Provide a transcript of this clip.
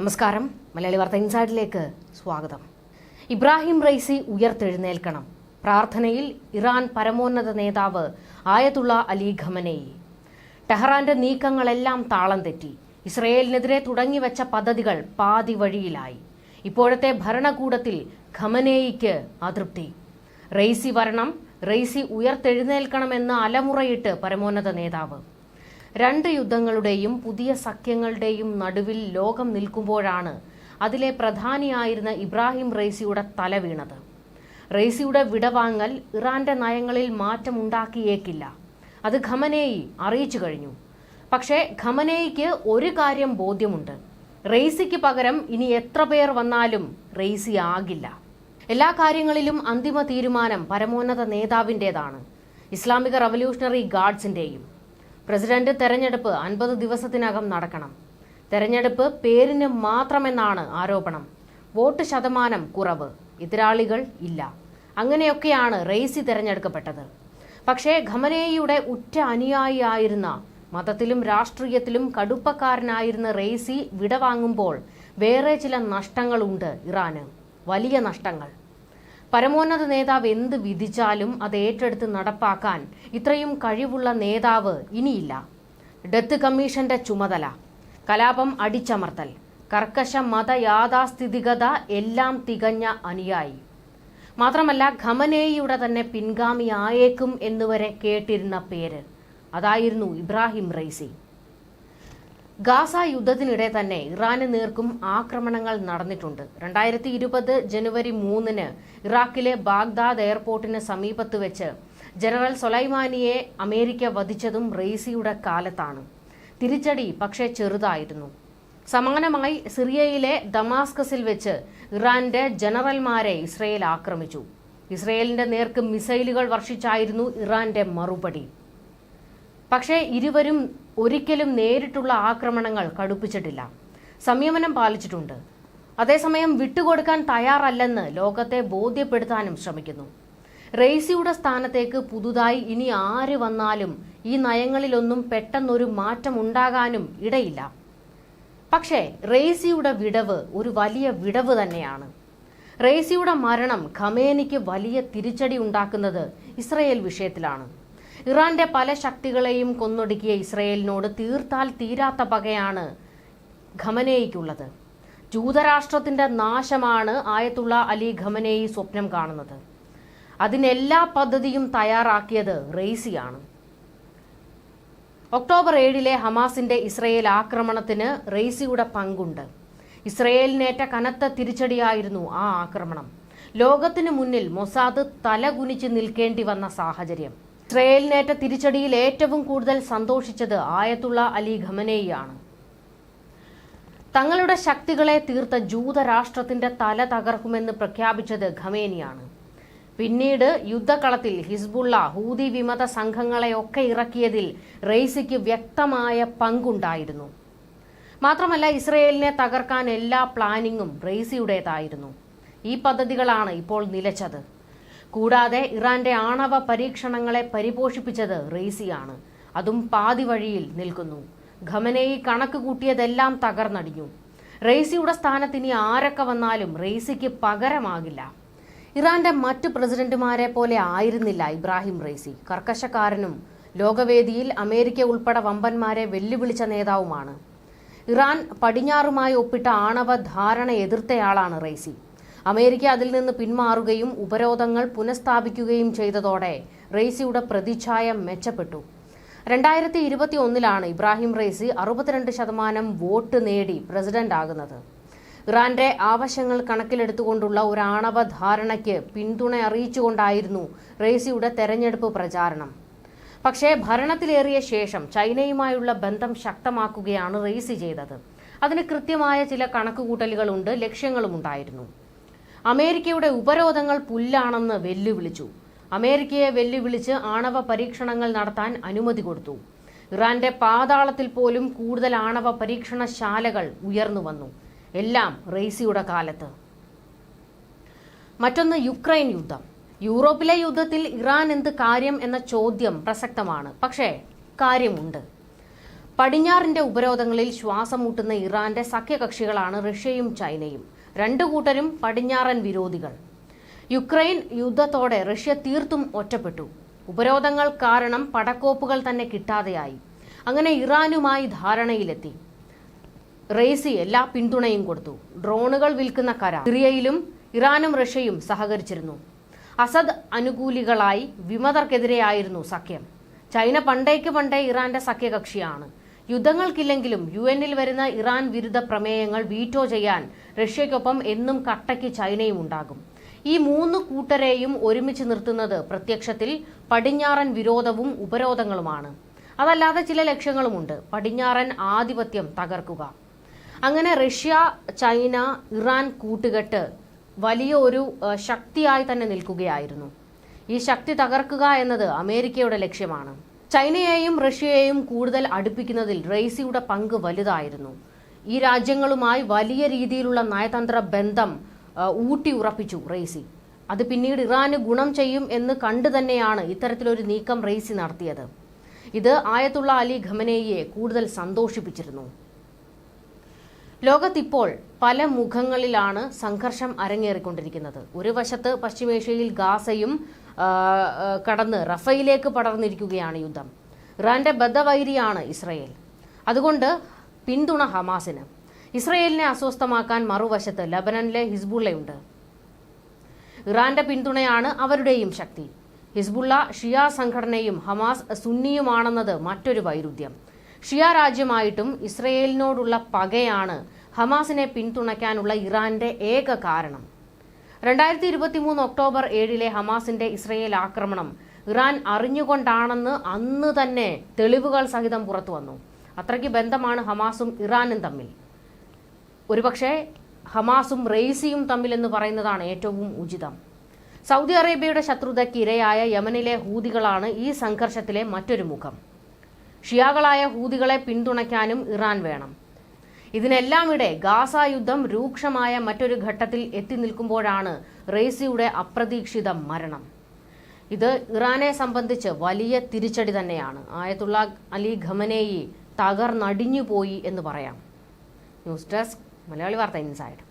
നമസ്കാരം. മലയാളി വാർത്ത ഇൻസൈഡിലേക്ക് സ്വാഗതം. ഇബ്രാഹിം റൈസി ഉയർത്തെഴുന്നേൽക്കണം. പ്രാർത്ഥനയിൽ ഇറാൻ പരമോന്നത നേതാവ് ആയതുള്ള അലി ഖമനേയി. ടെഹ്റാന്റെ നീക്കങ്ങളെല്ലാം താളം തെറ്റി. ഇസ്രയേലിനെതിരെ തുടങ്ങിവെച്ച പദ്ധതികൾ പാതി വഴിയിലായി. ഇപ്പോഴത്തെ ഭരണകൂടത്തിൽ ഖമനേയിക്ക് അതൃപ്തി. റെയ്സി വരണം റെയ്സി ഉയർത്തെഴുന്നേൽക്കണമെന്ന് അലമുറയിട്ട് പരമോന്നത നേതാവ്. രണ്ട് യുദ്ധങ്ങളുടെയും പുതിയ സഖ്യങ്ങളുടെയും നടുവിൽ ലോകം നിൽക്കുമ്പോഴാണ് അതിലെ പ്രധാനിയായിരുന്ന ഇബ്രാഹിം റെയ്സിയുടെ തല വീണത്. റെയ്സിയുടെ വിടവാങ്ങൽ ഇറാന്റെ നയങ്ങളിൽ മാറ്റമുണ്ടാക്കിയേക്കില്ല. അത് ഖമനേയി അറിയിച്ചു കഴിഞ്ഞു. പക്ഷേ ഖമനേയിക്ക് ഒരു കാര്യം ബോധ്യമുണ്ട്. റെയ്സിക്ക് പകരം ഇനി എത്ര പേർ വന്നാലും റെയ്സി ആകില്ല. എല്ലാ കാര്യങ്ങളിലും അന്തിമ തീരുമാനം പരമോന്നത നേതാവിന്റെതാണ്. ഇസ്ലാമിക റവല്യൂഷണറി ഗാർഡ്സിന്റെയും പ്രസിഡന്റ് തെരഞ്ഞെടുപ്പ് അൻപത് ദിവസത്തിനകം നടക്കണം. തെരഞ്ഞെടുപ്പ് പേരിന് മാത്രമെന്നാണ് ആരോപണം. വോട്ട് ശതമാനം കുറവ്. എതിരാളികൾ ഇല്ല. അങ്ങനെയൊക്കെയാണ് റെയ്സി തെരഞ്ഞെടുക്കപ്പെട്ടത്. പക്ഷേ ഖമനേയിയുടെ ഉറ്റ അനുയായിയായിരുന്ന മതത്തിലും രാഷ്ട്രീയത്തിലും കടുപ്പക്കാരനായിരുന്ന റെയ്സി വിടവാങ്ങുമ്പോൾ വേറെ ചില നഷ്ടങ്ങളുണ്ട് ഇറാന്. വലിയ നഷ്ടങ്ങൾ. പരമോന്നത നേതാവ് എന്ത് വിധിച്ചാലും അത് ഏറ്റെടുത്ത് നടപ്പാക്കാൻ ഇത്രയും കഴിവുള്ള നേതാവ് ഇനിയില്ല. ഡെത്ത് കമ്മീഷന്റെ ചുമതല. കലാപം അടിച്ചമർത്തൽ. കർക്കശ മത യാഥാസ്ഥിതികത എല്ലാം തികഞ്ഞ അനുയായി. മാത്രമല്ല ഖമനേയിയുടെ തന്നെ പിൻഗാമിയായേക്കും എന്നുവരെ കേട്ടിരുന്ന പേര്. അതായിരുന്നു ഇബ്രാഹിം റൈസി ഗാസ യുദ്ധത്തിനിടെ തന്നെ ഇറാന് നേർക്കും ആക്രമണങ്ങൾ നടന്നിട്ടുണ്ട്. രണ്ടായിരത്തി ഇരുപത് ജനുവരി മൂന്നിന് ഇറാഖിലെ ബാഗ്ദാദ് എയർപോർട്ടിന് സമീപത്ത് വെച്ച് ജനറൽ സൊലൈമാനിയെ അമേരിക്ക വധിച്ചതും റെയ്സിയുടെ കാലത്താണ്. തിരിച്ചടി പക്ഷേ ചെറുതായിരുന്നു. സമാനമായി സിറിയയിലെ ദമാസ്കസിൽ വെച്ച് ഇറാന്റെ ജനറൽമാരെ ഇസ്രയേൽ ആക്രമിച്ചു. ഇസ്രയേലിന്റെ നേർക്ക് മിസൈലുകൾ വർഷിച്ചായിരുന്നു ഇറാന്റെ മറുപടി. പക്ഷേ ഇരുവരും ഒരിക്കലും നേരിട്ടുള്ള ആക്രമണങ്ങൾ കടുപ്പിച്ചിട്ടില്ല. സംയമനം പാലിച്ചിട്ടുണ്ട്. അതേസമയം വിട്ടുകൊടുക്കാൻ തയ്യാറല്ലെന്ന് ലോകത്തെ ബോധ്യപ്പെടുത്താനും ശ്രമിക്കുന്നു. റെയ്സിയുടെ സ്ഥാനത്തേക്ക് പുതുതായി ഇനി ആര് വന്നാലും ഈ നയങ്ങളിലൊന്നും പെട്ടെന്നൊരു മാറ്റം ഉണ്ടാകാനും ഇടയില്ല. പക്ഷേ റെയ്സിയുടെ വിടവ് ഒരു വലിയ വിടവ് തന്നെയാണ്. റെയ്സിയുടെ മരണം ഖമേനിക്ക് വലിയ തിരിച്ചടി ഉണ്ടാക്കുന്നത് ഇസ്രയേൽ വിഷയത്തിലാണ്. ഇറാന്റെ പല ശക്തികളെയും കൊന്നൊടുക്കിയ ഇസ്രയേലിനോട് തീർത്താൽ തീരാത്ത പകയാണ് ഖമനേയിക്കുള്ളത്. ജൂതരാഷ്ട്രത്തിന്റെ നാശമാണ് ആയത്തുള്ള അലി ഖമനേയി സ്വപ്നം കാണുന്നത്. അതിനെല്ലാ പദ്ധതിയും തയ്യാറാക്കിയത് റെയ്സിയാണ്. ഒക്ടോബർ ഏഴിലെ ഹമാസിന്റെ ഇസ്രയേൽ ആക്രമണത്തിന് റെയ്സിയുടെ പങ്കുണ്ട്. ഇസ്രയേലിനേറ്റ കനത്ത തിരിച്ചടിയായിരുന്നു ആ ആക്രമണം. ലോകത്തിനു മുന്നിൽ മൊസാദ് തലകുനിച്ച് നിൽക്കേണ്ടി വന്ന സാഹചര്യം. ഇസ്രയേലിനേറ്റ തിരിച്ചടിയിൽ ഏറ്റവും കൂടുതൽ സന്തോഷിച്ചത് ആയത്തുള്ള അലി ഖമനേയാണ്. തങ്ങളുടെ ശക്തികളെ തീർത്ത ജൂതരാഷ്ട്രത്തിന്റെ തല തകർക്കുമെന്ന് പ്രഖ്യാപിച്ചത് ഖമേനിയാണ്. പിന്നീട് യുദ്ധകളത്തിൽ ഹിസ്ബുള്ള ഹൂതി വിമത സംഘങ്ങളെയൊക്കെ ഇറക്കിയതിൽ റെയ്സിക്ക് വ്യക്തമായ പങ്കുണ്ടായിരുന്നു. മാത്രമല്ല ഇസ്രയേലിനെ തകർക്കാൻ എല്ലാ പ്ലാനിങ്ങും റെയ്സിയുടേതായിരുന്നു. ഈ പദ്ധതികളാണ് ഇപ്പോൾ നിലച്ചത്. കൂടാതെ ഇറാന്റെ ആണവ പരീക്ഷണങ്ങളെ പരിപോഷിപ്പിച്ചത് റെയ്സിയാണ്. അതും പാതി വഴിയിൽ നിൽക്കുന്നു. ഖമനേയി കണക്ക് കൂട്ടിയതെല്ലാം തകർന്നടിഞ്ഞു. റെയ്സിയുടെ സ്ഥാനത്ത് ഇനി ആരൊക്കെ വന്നാലും റെയ്സിക്ക് പകരമാകില്ല. ഇറാന്റെ മറ്റു പ്രസിഡന്റുമാരെ പോലെ ആയിരുന്നില്ല ഇബ്രാഹിം റെയ്സി. കർക്കശക്കാരനും ലോകവേദിയിൽ അമേരിക്ക ഉൾപ്പെടെ വമ്പന്മാരെ വെല്ലുവിളിച്ച നേതാവുമാണ്. ഇറാൻ പടിഞ്ഞാറുമായി ഒപ്പിട്ട ആണവ ധാരണ എതിർത്തയാളാണ് റെയ്സി. അമേരിക്ക അതിൽ നിന്ന് പിന്മാറുകയും ഉപരോധങ്ങൾ പുനഃസ്ഥാപിക്കുകയും ചെയ്തതോടെ റെയ്സിയുടെ പ്രതിച്ഛായ മെച്ചപ്പെട്ടു. രണ്ടായിരത്തി ഇരുപത്തി ഒന്നിലാണ് ഇബ്രാഹിം റെയ്സി അറുപത്തിരണ്ട് ശതമാനം വോട്ട് നേടി പ്രസിഡന്റ് ആകുന്നത്. ഇറാന്റെ ആവശ്യങ്ങൾ കണക്കിലെടുത്തുകൊണ്ടുള്ള ഒരു ആണവ ധാരണയ്ക്ക് പിന്തുണ അറിയിച്ചുകൊണ്ടായിരുന്നു റെയ്സിയുടെ തെരഞ്ഞെടുപ്പ് പ്രചാരണം. പക്ഷേ ഭരണത്തിലേറിയ ശേഷം ചൈനയുമായുള്ള ബന്ധം ശക്തമാക്കുകയാണ് റെയ്സി ചെയ്തത്. അതിന് കൃത്യമായ ചില കണക്കുകൂട്ടലുകളുണ്ട് ലക്ഷ്യങ്ങളും ഉണ്ടായിരുന്നു. അമേരിക്കയുടെ ഉപരോധങ്ങൾ പുല്ലാണെന്ന് വെല്ലുവിളിച്ചു. അമേരിക്കയെ വെല്ലുവിളിച്ച് ആണവ പരീക്ഷണങ്ങൾ നടത്താൻ അനുമതി കൊടുത്തു. ഇറാന്റെ പാതാളത്തിൽ പോലും കൂടുതൽ ആണവ പരീക്ഷണശാലകൾ ഉയർന്നു വന്നു. എല്ലാം റെയ്സിയുടെ കാലത്ത്. മറ്റൊന്ന് യുക്രൈൻ യുദ്ധം. യൂറോപ്പിലെ യുദ്ധത്തിൽ ഇറാൻ എന്ത് കാര്യം എന്ന ചോദ്യം പ്രസക്തമാണ്. പക്ഷേ കാര്യമുണ്ട്. പടിഞ്ഞാറിന്റെ ഉപരോധങ്ങളിൽ ശ്വാസം മുട്ടുന്ന ഇറാന്റെ സഖ്യകക്ഷികളാണ് റഷ്യയും ചൈനയും. രണ്ടു കൂട്ടരും പടിഞ്ഞാറൻ വിരോധികൾ. യുക്രൈൻ യുദ്ധത്തോടെ റഷ്യ തീർത്തും ഒറ്റപ്പെട്ടു. ഉപരോധങ്ങൾ കാരണം പടക്കോപ്പുകൾ തന്നെ കിട്ടാതെയായി. അങ്ങനെ ഇറാനുമായി ധാരണയിലെത്തി. റേസി എല്ലാ പിന്തുണയും കൊടുത്തു. ഡ്രോണുകൾ വിൽക്കുന്ന കരാർ സിറിയയിലും ഇറാനും റഷ്യയും സഹകരിച്ചിരുന്നു. അസദ് അനുകൂലികളായി വിമതർക്കെതിരെയായിരുന്നു സഖ്യം. ചൈന പണ്ടേക്ക് പണ്ടേ ഇറാന്റെ സഖ്യകക്ഷിയാണ്. യുദ്ധങ്ങൾക്കില്ലെങ്കിലും യു എന്നിൽ വരുന്ന ഇറാൻ വിരുദ്ധ പ്രമേയങ്ങൾ വീറ്റോ ചെയ്യാൻ റഷ്യയ്ക്കൊപ്പം എന്നും കട്ടയ്ക്ക് ചൈനയും ഉണ്ടാകും. ഈ മൂന്ന് കൂട്ടരെയും ഒരുമിച്ച് നിർത്തുന്നത് പ്രത്യക്ഷത്തിൽ പടിഞ്ഞാറൻ വിരോധവും ഉപരോധങ്ങളുമാണ്. അതല്ലാതെ ചില ലക്ഷ്യങ്ങളുമുണ്ട്. പടിഞ്ഞാറൻ ആധിപത്യം തകർക്കുക. അങ്ങനെ റഷ്യ ചൈന ഇറാൻ കൂട്ടുകെട്ട് വലിയ ഒരു ശക്തിയായി തന്നെ നിൽക്കുകയായിരുന്നു. ഈ ശക്തി തകർക്കുക എന്നത് അമേരിക്കയുടെ ലക്ഷ്യമാണ്. ചൈനയെയും റഷ്യയെയും കൂടുതൽ അടുപ്പിക്കുന്നതിൽ റെയ്സിയുടെ പങ്ക് വലുതായിരുന്നു. ഈ രാജ്യങ്ങളുമായി വലിയ രീതിയിലുള്ള നയതന്ത്ര ബന്ധം ഊട്ടി ഉറപ്പിച്ചു റെയ്സി. അത് പിന്നീട് ഇറാന് ഗുണം ചെയ്യും എന്ന് കണ്ടു തന്നെയാണ് ഇത്തരത്തിലൊരു നീക്കം റെയ്സി നടത്തിയത്. ഇത് ആയത്തുള്ള അലി ഖമനേയെ കൂടുതൽ സന്തോഷിപ്പിച്ചിരുന്നു. ലോകത്തിപ്പോൾ പല മുഖങ്ങളിലാണ് സംഘർഷം അരങ്ങേറിക്കൊണ്ടിരിക്കുന്നത്. ഒരു വശത്ത് പശ്ചിമേഷ്യയിൽ ഗാസയും കടന്ന് റഫയിലേക്ക് പടർന്നിരിക്കുകയാണ് യുദ്ധം. ഇറാന്റെ ബദ്ധവൈരിയാണ് ഇസ്രയേൽ. അതുകൊണ്ട് പിന്തുണ ഹമാസിന്. ഇസ്രയേലിനെ അസ്വസ്ഥമാക്കാൻ മറുവശത്ത് ലബനനിലെ ഹിസ്ബുള്ളയുണ്ട്. ഇറാന്റെ പിന്തുണയാണ് അവരുടെയും ശക്തി. ഹിസ്ബുള്ള ഷിയ സംഘടനയും ഹമാസ് സുന്നിയുമാണെന്നത് മറ്റൊരു വൈരുദ്ധ്യം. ഷിയ രാജ്യമായിട്ടും ഇസ്രയേലിനോടുള്ള പകയാണ് ഹമാസിനെ പിന്തുണയ്ക്കാനുള്ള ഇറാന്റെ ഏക കാരണം. രണ്ടായിരത്തി ഇരുപത്തി മൂന്ന് ഒക്ടോബർ ഏഴിലെ ഹമാസിന്റെ ഇസ്രയേൽ ആക്രമണം ഇറാൻ അറിഞ്ഞുകൊണ്ടാണെന്ന് അന്ന് തന്നെ തെളിവുകൾ സഹിതം പുറത്തു വന്നു. അത്രയ്ക്ക് ബന്ധമാണ് ഹമാസും ഇറാനും തമ്മിൽ. ഒരുപക്ഷെ ഹമാസും റെയ്സിയും തമ്മിലെന്ന് പറയുന്നതാണ് ഏറ്റവും ഉചിതം. സൗദി അറേബ്യയുടെ ശത്രുതയ്ക്ക് ഇരയായ യമനിലെ ഹൂതികളാണ് ഈ സംഘർഷത്തിലെ മറ്റൊരു മുഖം. ഷിയാകളായ ഹൂതികളെ പിന്തുണയ്ക്കാനും ഇറാൻ വേണം. ഇതിനെല്ലാമിടെ ഗാസ യുദ്ധം രൂക്ഷമായ മറ്റൊരു ഘട്ടത്തിൽ എത്തി നിൽക്കുമ്പോഴാണ് റെയ്സിയുടെ അപ്രതീക്ഷിത മരണം. ഇത് ഇറാനെ സംബന്ധിച്ച് വലിയ തിരിച്ചടി തന്നെയാണ്. ആയത്തുള്ള അലി ഖമനേയി തകർന്നടിഞ്ഞുപോയി എന്ന് പറയാം. ന്യൂസ് ഡെസ്ക് മലയാളി വാർത്ത ഇൻസൈഡ്.